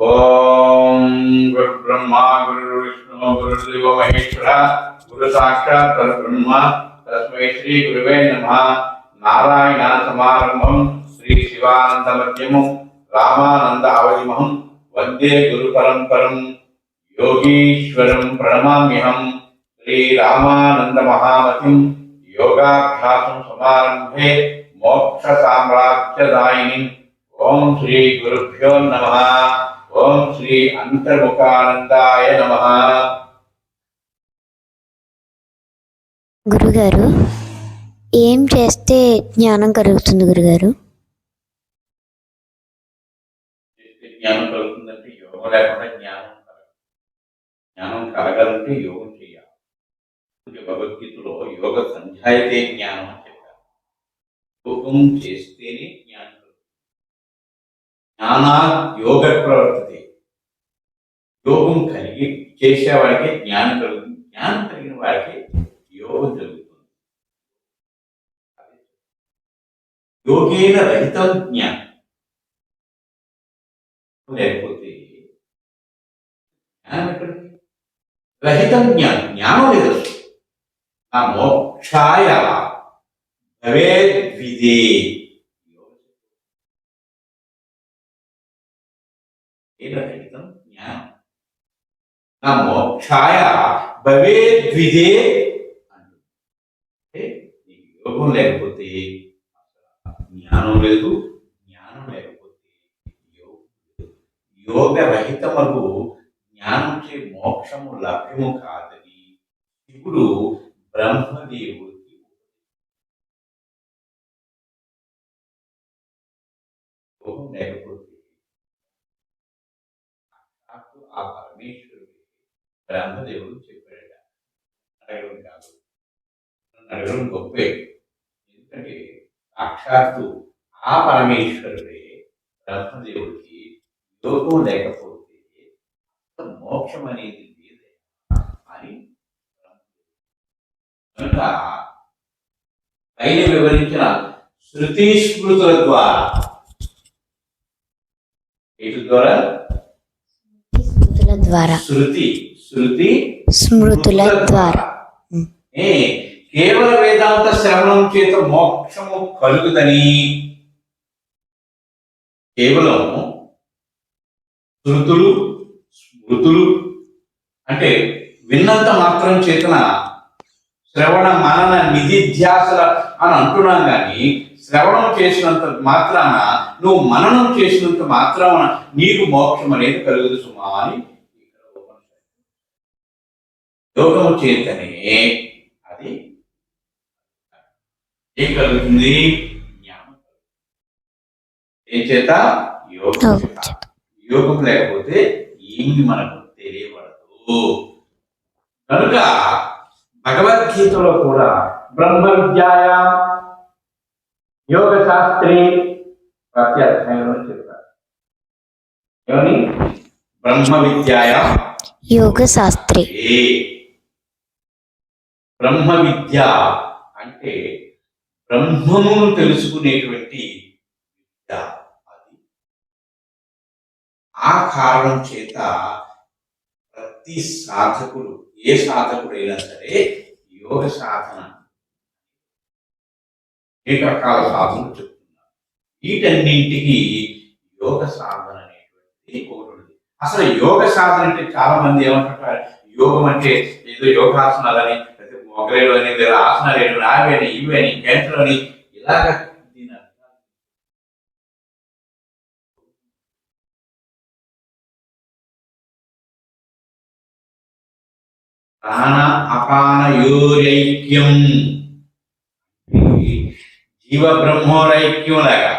ఓం గురు బ్రహ్మ గురు విష్ణు గురుదేవ మహేశ్వర గురు సాక్షాత్ పరబ్రహ్మ తస్మై శ్రీ గురువే నమ. నారాయణ సమారంభం శ్రీ శివానంద మధ్యమం రామానంద అవధిమహం వందే గురు పరంపరం యోగీశ్వరం ప్రణమామ్యహం శ్రీ రామానంద మహామతిం యోగాభ్యాసం సమారంభే మోక్ష సామ్రాజ్యదాయిని. ఓం శ్రీ గురుభ్యో నమ. ఓం శ్రీ అంతర్ముఖానందాయ నమ. గురుగారు ఏం చేస్తే జ్ఞానం కలుగుతుంది గురుగారు? జ్ఞానం కలుగుతుందంటే యోగం లేకుండా జ్ఞానం కలగదు. జ్ఞానం కలగాలంటే యోగం చేయాలి. భగవద్గీతలో యోగ సంధ్యాయతే జ్ఞానం అని చెప్పారు. యోగం చేస్తేనే జ్ఞానం కలుగుతుంది. జ్ఞానా యోగ ప్రవర్తతే యోగం కలిగి చేసేవాడికి జ్ఞానం కలుగుతుంది. జ్ఞానం కలిగిన వాడికి యోగం కలుగుతుంది యోగేన రహితం జ్ఞానం. లేకపోతే జ్ఞానం ఎక్కడికి? రహితం జ్ఞానం. జ్ఞానం లేదు. ఆ మోక్షాయ భవేద్విదే ఏన రహితం జ్ఞానం నా మోక్షాయ భవేద్విదే అంటే నీకు యోగం లేకపోతే అసలు జ్ఞానం లేదు జ్ఞానం లేకపోతే యోగం లేదు యోగ రహితమగు జ్ఞానం చే మోక్షము లభ్యము కాదని శివుడు బ్రహ్మదేవుడికి యోగం లేకపోతే సాక్షాత్తు ఆ పరమేశ్వరుడు బ్రహ్మదేవుడు చెప్పాడట. అడగడం కాదు. అడగడం గొప్పే. ఎందుకంటే సాక్షాత్తు ఆ పరమేశ్వరుడే బ్రహ్మదేవుడికి యోగం లేకపోతే మోక్షం అనేది లేదే అని కనుక పైన వివరించిన శృతి స్మృతుల ద్వారా వీటి ద్వారా ద్వారా. శృతి శృతి స్మృతుల ద్వారా. కేవల వేదాంత శ్రవణం చేత మోక్షము కలుగుదని. కేవలం శృతులు స్మృతులు అంటే విన్నంత మాత్రం చేతన శ్రవణ మనన నిధిధ్యాసల అని అంటున్నాం కానీ శ్రవణం చేసినంత మాత్రాన నువ్వు మననం చేసినంత మాత్రాన నీకు మోక్షం అనేది కలుగుదు సుమా అని. యోగము చేతనే అది ఏం కలుగుతుంది. జ్ఞానం. ఏం చేత. యోగం యోగం చేత. యోగం లేకపోతే ఏమి మనకు తెలియబడదు. కనుక భగవద్గీతలో కూడా బ్రహ్మ విద్యాయ యోగ శాస్త్రి ప్రతి అధ్యాయంలో చెప్పారు. ఏమని? బ్రహ్మ విద్యాయ యోగ శాస్త్రి ఏ బ్రహ్మ విద్య అంటే బ్రహ్మమును తెలుసుకునేటువంటి విద్య అది. ఆ కారణం చేత ప్రతి సాధకుడు ఏ సాధకుడైనా సరే యోగ సాధన. అనేక రకాల సాధనలు చెప్తున్నారు? వీటన్నింటికి యోగ సాధన అనేటువంటిది ఒకటి ఉంది అసలు యోగ సాధన అంటే చాలా మంది ఏమంటారు యోగం అంటే ఏదో యోగాసనాలని లేకపోతే మొగలేలు అని లేదా ఆసనాలు అని అవి అని ఇవి అని ఇలాగ ప్రాణ అపాన యోరైక్యం. జీవ బ్రహ్మోరైక్యం లాగా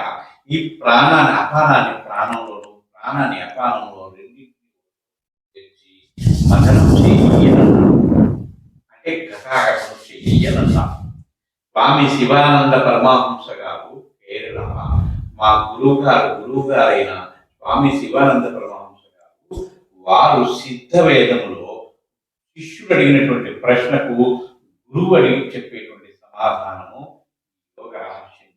ఈ ప్రాణాన్ని అపానాన్ని ప్రాణంలోను ప్రాణాన్ని అపానంలో రెండింటిని తెచ్చి మదనం చెయ్యనన్నాడు అంటే స్వామి శివానంద పరమహంస గారు కేరళ మా గురువు గారు గురువు గారైన స్వామి శివానంద పరమహంస గారు వారు సిద్ధ వేదములో శిష్యుడు అడిగినటువంటి ప్రశ్నకు గురువు అడిగి చెప్పేటువంటి సమాధానము ఒక రహస్యం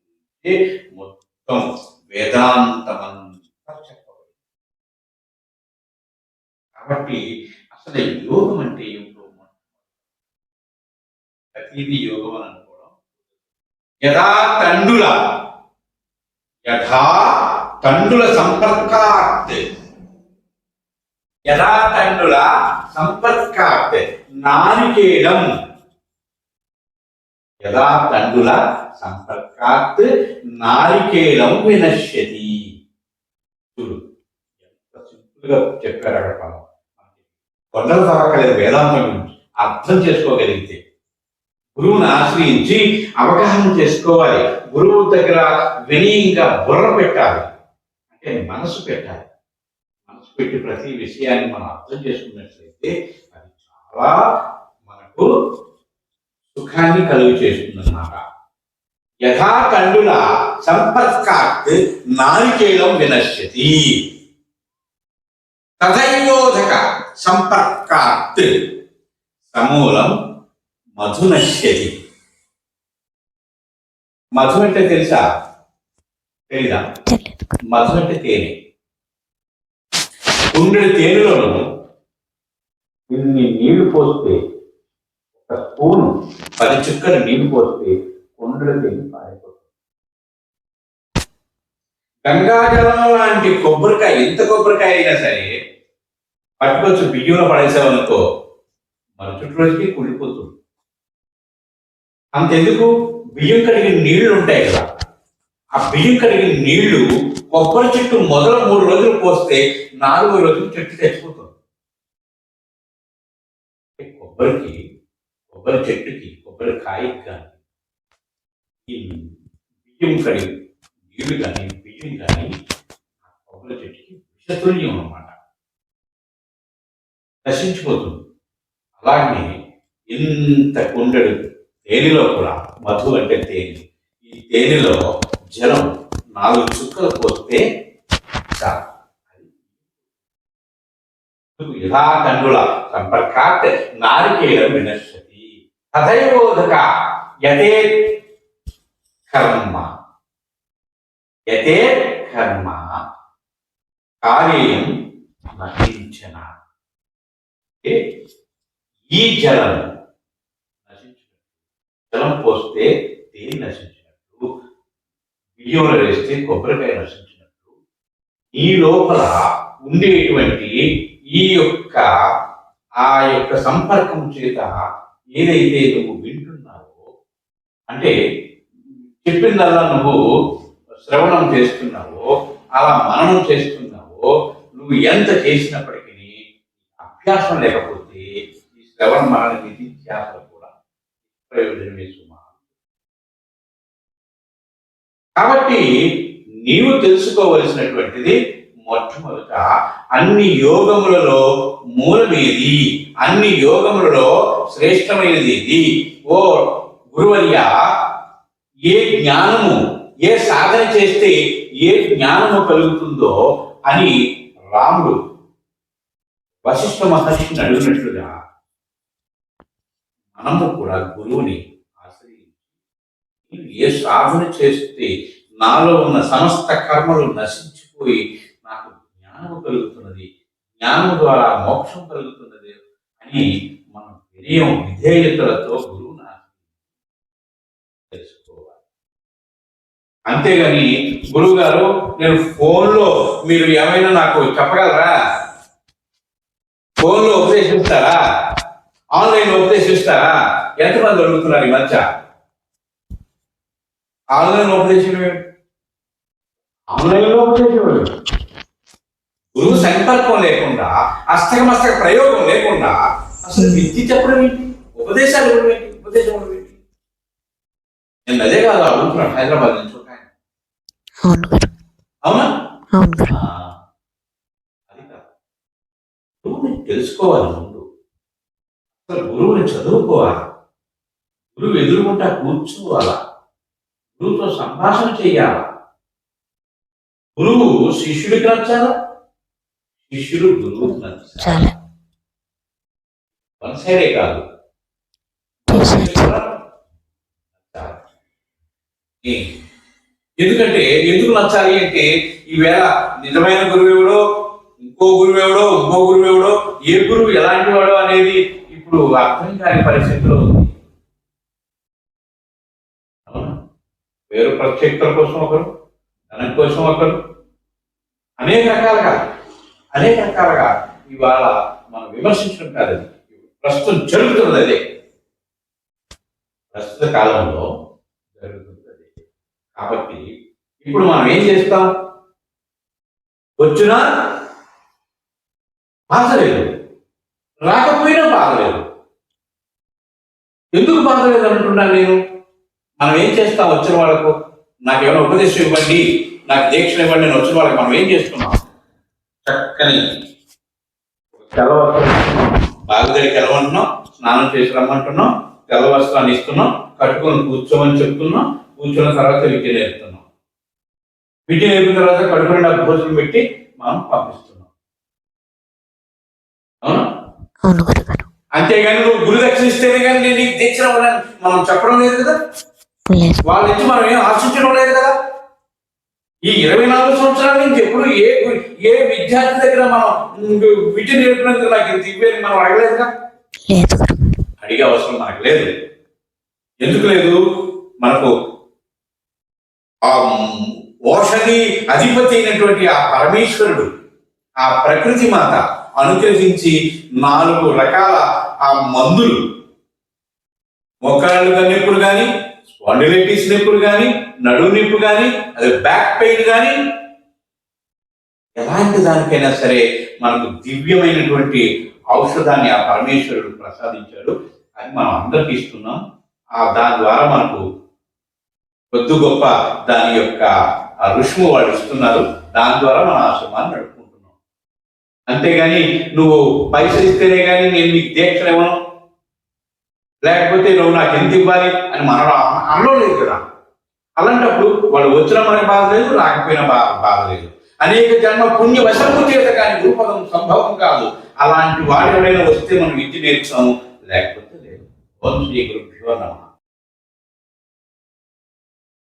మొత్తం వేదాంతమంతా చెప్పబడింది. కాబట్టి అసలు యోగం అంటే ఏమిటి? ఇది యోగం అని అనుకోవడం. యథా తండుల యథా తండుల సంపర్కాత్ యథా తండుల సంపర్కాత్ నానికేడం యథా తండుల సంపర్కాత్ నారికేళం వినశ్యతి. చూడు ఎంత సింపుల్గా చెప్పారు అక్కడ కొండలు కొండల వేదాంతం అర్థం చేసుకోగలిగితే. గురువుని ఆశ్రయించి అవగాహన చేసుకోవాలి. గురువు దగ్గర వినయంగా బుర్ర పెట్టాలి. అంటే మనసు పెట్టాలి. మనసు పెట్టి ప్రతి విషయాన్ని మనం అర్థం చేసుకున్నట్లయితే అది చాలా మనకు సుఖాన్ని కలుగు చేస్తుందన్నమాట యథా సంపత్కాత్ సంపర్కాత్ నారికేళం వినశ్యతి. తథైయోధక సంపర్కాత్ సమూలం మధు నశ్యతి మధు అంటే తెలుసా? తెలీదా? మధు అంటే తేనె. కుండెడు తేనెలోను ఇన్ని నీళ్ళు పోస్తే ఒక స్పూను పది చుక్కలు నీళ్ళు పోస్తే కుండెడు తేనె పారిపోతుంది గంగాజలం లాంటి కొబ్బరికాయ ఎంత కొబ్బరికాయ అయినా సరే పట్టుకొచ్చి బియ్యంలో పడేసామనుకో మరుసటి రోజుకి కుళ్ళిపోతుంది. అంతెందుకు? బియ్యం కడిగిన నీళ్ళు ఉంటాయి కదా. ఆ బియ్యం కడిగిన నీళ్ళు కొబ్బరి చెట్టు మొదలు మూడు రోజులు పోస్తే నాలుగో రోజులు చెట్టు చచ్చిపోతుంది. కొబ్బరికి కొబ్బరి చెట్టుకి కొబ్బరి కాయకి కానీ ఈ బియ్యం కడిగి నీళ్ళు కానీ బియ్యం కానీ ఆ కొబ్బరి చెట్టుకి విషతుల్యం అన్నమాట. నశించిపోతుంది. అలాగే ఇంత కుండడు తేనెలో కూడా మధు అంటే తేనె. ఈ తేనెలో జలం నాలుగు చుక్కలు పోస్తే చాలు. అది సంపర్కాత్ నారికేలం వినశ్యతి. తథైవోధక యతే కర్మ. యతే కర్మ. కార్యం నశించన ఈ జలం జలం పోస్తే తేలి నశించినట్టు బియ్యంలో వేస్తే కొబ్బరికాయ నశించినట్టు. ఈ లోపల ఉండేటువంటి ఈ యొక్క ఆ యొక్క సంపర్కం చేత ఏదైతే నువ్వు వింటున్నావో అంటే చెప్పిందల్లా నువ్వు శ్రవణం చేస్తున్నావో అలా మననం చేస్తున్నావో నువ్వు ఎంత చేసినప్పటికీ అభ్యాసం లేకపోతే ఈ శ్రవణ మరణ నిధిధ్యాసలు ప్రయోజనమే సుమ కాబట్టి నీవు తెలుసుకోవలసినటువంటిది మొట్టమొదట అన్ని యోగములలో మూలమేది? అన్ని యోగములలో శ్రేష్టమైనది ఇది ఓ గురువర్య ఏ జ్ఞానము ఏ సాధన చేస్తే ఏ జ్ఞానము కలుగుతుందో అని రాముడు వశిష్ఠ మహర్షిని అడిగినట్లుగా మనము కూడా గురువుని ఆశ్రయించి ఏ సాధన చేస్తే నాలో ఉన్న సమస్త కర్మలు నశించిపోయి నాకు జ్ఞానము కలుగుతున్నది జ్ఞానము ద్వారా మోక్షం కలుగుతున్నది అని మనం వినయం విధేయతలతో గురువుని తెలుసుకోవాలి అంతేగాని గురువు గారు నేను ఫోన్లో మీరు ఏమైనా నాకు చెప్పగలరా? ఫోన్లో ఉపదేశిస్తారా? ఆన్లైన్ ఉపదేశిస్తారా ఎంతమంది అడుగుతున్నారు ఈ మధ్య? ఆన్లైన్ ఉపదేశం ఆన్లైన్లో ఉపదేశం గురువు సంకల్పం లేకుండా అష్టకమస్తక ప్రయోగం లేకుండా అసలు విద్య చెప్పడం ఏంటి? ఉపదేశాలు ఇవ్వడం ఉపదేశం నేను అదే కాదు అడుగుతున్నాను హైదరాబాద్ నుంచి ఒక ఆయన. అవును అది కాదు. తెలుసుకోవాలి. గురువుని చదువుకోవాలి? గురువు ఎదురుకుంటా కూర్చోవాలా? గురువుతో సంభాషణ చేయాలా గురువు శిష్యుడికి నచ్చాలా? శిష్యుడు గురువుకి నచ్చాలి? వన్ సైడే కాదు. ఎందుకంటే ఎందుకు నచ్చాలి అంటే ఈవేళ నిజమైన గురువెవడో ఇంకో గురువెవడో ఇంకో గురువెవడో ఏ గురువు ఎలాంటి వాడు అనేది ఇప్పుడు అర్థం కాని పరిస్థితిలో ఉంది. వేరు ప్రత్యేకతల కోసం ఒకరు ధనం కోసం ఒకరు. అనేక రకాలుగా అనేక రకాలుగా ఇవాళ మనం విమర్శించడం కాదు ప్రస్తుతం జరుగుతున్నది అదే. ప్రస్తుత కాలంలో జరుగుతుంది కాబట్టి ఇప్పుడు మనం ఏం చేస్తాం? వచ్చినా బాధలేదు రాకపోయినా బాధలేదు ఎందుకు బాధలేదు అంటున్నాను నేను? మనం ఏం చేస్తాం వచ్చిన వాళ్ళకు? నాకు ఏమైనా ఉపదేశం ఇవ్వండి. నాకు దీక్షణ ఇవ్వండి నేను వచ్చిన వాళ్ళకి మనం ఏం చేస్తున్నాం? చక్కని తెల్ల కలవంటున్నాం బాగుదడి స్నానం చేసి రమ్మంటున్నాం. తెల్ల వస్త్రాన్ని ఇస్తున్నాం. కట్టుకొని కూర్చోమని చెప్తున్నాం. కూర్చున్న తర్వాత విద్య నేర్పుతున్నాం. విద్య నేర్పిన తర్వాత కడుపు నిండా భోజనం పెట్టి మనం పంపిస్తున్నాం. అవునా? అంతేగాని నువ్వు గురు దక్షిణ ఇస్తేనే కానీ నేను నీకు దీక్షణ ఇవ్వనని మనం చెప్పడం లేదు కదా? వాళ్ళ నుంచి మనం ఏం ఆశించడం లేదు కదా? ఈ ఇరవై నాలుగు సంవత్సరాల నుంచి ఎప్పుడు ఏ ఏ విద్యార్థి దగ్గర మనం విద్య నేర్పినందుకు నాకు ఇంత ఇవ్వేది మనం అడగలేదుగా? అడిగే అవసరం మనకు లేదు. ఎందుకు లేదు? మనకు ఆ ఓషధి అధిపతి అయినటువంటి ఆ పరమేశ్వరుడు ఆ ప్రకృతి మాత అనుగ్రహించి నాలుగు రకాల ఆ మందులు. మోకాళ్ళు నొప్పులు కానీ స్పాండిలైటిస్ నొప్పులు కానీ నడువు నొప్పి కానీ అది బ్యాక్ పెయిన్ కానీ ఎలాంటి దానికైనా సరే మనకు దివ్యమైనటువంటి ఔషధాన్ని ఆ పరమేశ్వరుడు ప్రసాదించాడు. అది మనం అందరికి ఇస్తున్నాం. ఆ దాని ద్వారా మనకు కొద్ది గొప్ప దాని యొక్క ఆ రుష్ము వాళ్ళు ఇస్తున్నారు. దాని ద్వారా మన ఆశ్రమాన్ని నడుపు అంతేగాని నువ్వు పైసలు ఇస్తేనే కానీ నేను నీకు దీక్షలు ఇవ్వను లేకపోతే నువ్వు నాకు ఎంత ఇవ్వాలి అని మన అనడం లేదు కదా. అలాంటప్పుడు వాళ్ళు వచ్చిన మనకి బాధ లేదు రాకపోయినా బా బాధ లేదు. అనేక జన్మ పుణ్య వశము చేత కానీ రూపకం సంభవం కాదు. అలాంటి వాడు ఎవరైనా వస్తే మనం విద్య నేర్చుకోము లేకపోతే లేదు. ఓం శ్రీ గురుభ్యో